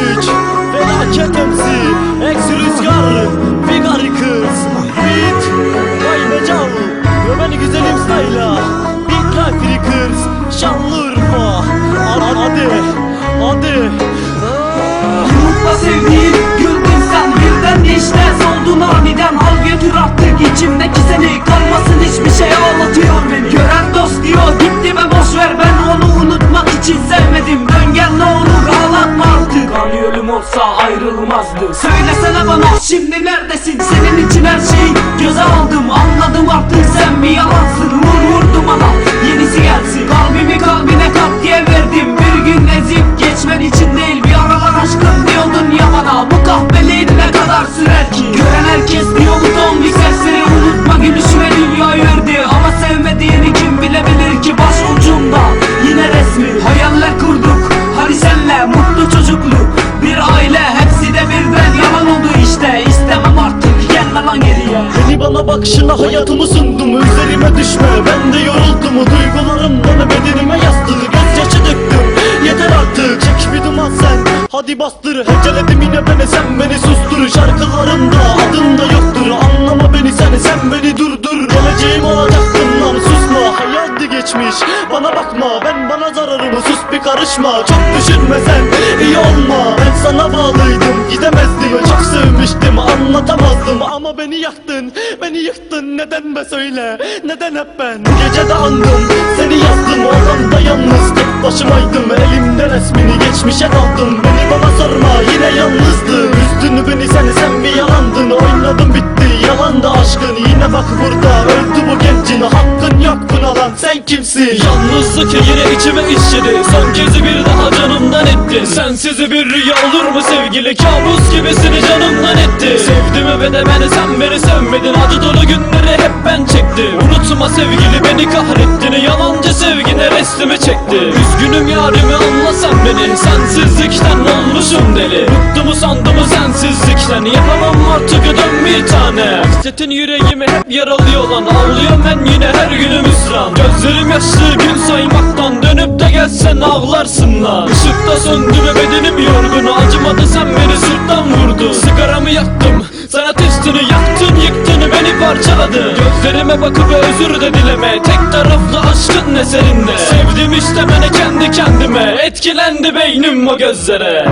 Beach Felaket olsa ayrılmazdı. Söylesene bana şimdi neredesin? Senin için her şeyi göze aldım. Anladım artık sen bir yalansın Bakışına hayatımı sundum Üzerime düşme. Ben de yoruldum Duygularım bana bedenime yastı Gözyaşı döktüm. Yeter artık Çek bir duman sen. Hadi bastır Heceledim yine beni. Sen beni sustur Şarkılarımda adın da yoktur. Anlama beni sen sen beni durdur. Geleceğim olacaktın lan susma. Hayaldi geçmiş bana bakma. Ben bana zararımı sus bir karışma. Çok düşünme sen iyi olma. Ben sana bağlıydım anlatamazdım. Ama beni yaktın beni yıktın. Neden be söyle neden hep ben? Gece de andım seni yazdım Odamda yalnız tek başımaydım. Elimde resmini geçmişe daldım. Beni bana sorma yine yalnızdım. Üzdün beni seni sen bir yalandın? Oynadım bitti. Yalandı aşkın. Yine bak burada öldü bu gencin Hakkın lan sen kimsin? Yalnızlık yine içime işledi. Son kez bir daha canımdan etti. Sensiz bir rüya olur mu sevgili? Kabus gibisini canımdan etti. Sevdim ve de beni sen beni sevmedin. Acı dolu günleri hep ben çektim. Unutma sevgili beni kahrettin. Yalancı sevgine restimi çekti. Üzgünüm yarimi anla sen beni Sensizlikten olmuşum deli. Bıktım sandım sensizlikten? Yapamam bir tane. Hasretin yüreğimi hep yaralıyor lan Ağlıyorum ben yine her günüm hüsran Gözlerim yaşlı gün saymaktan Dönüp de gelsen ağlarsın lan. Işıkta söndü ve bedenim yorgun. Acımadı sen beni sırttan vurdu. Sigaramı yaktım sana testini yaktın yıktın beni parçaladı Gözlerime bakıp özür de dileme. Tek taraflı aşkın eserinde Sevdim işte beni kendi kendime. Etkilendi beynim o gözlere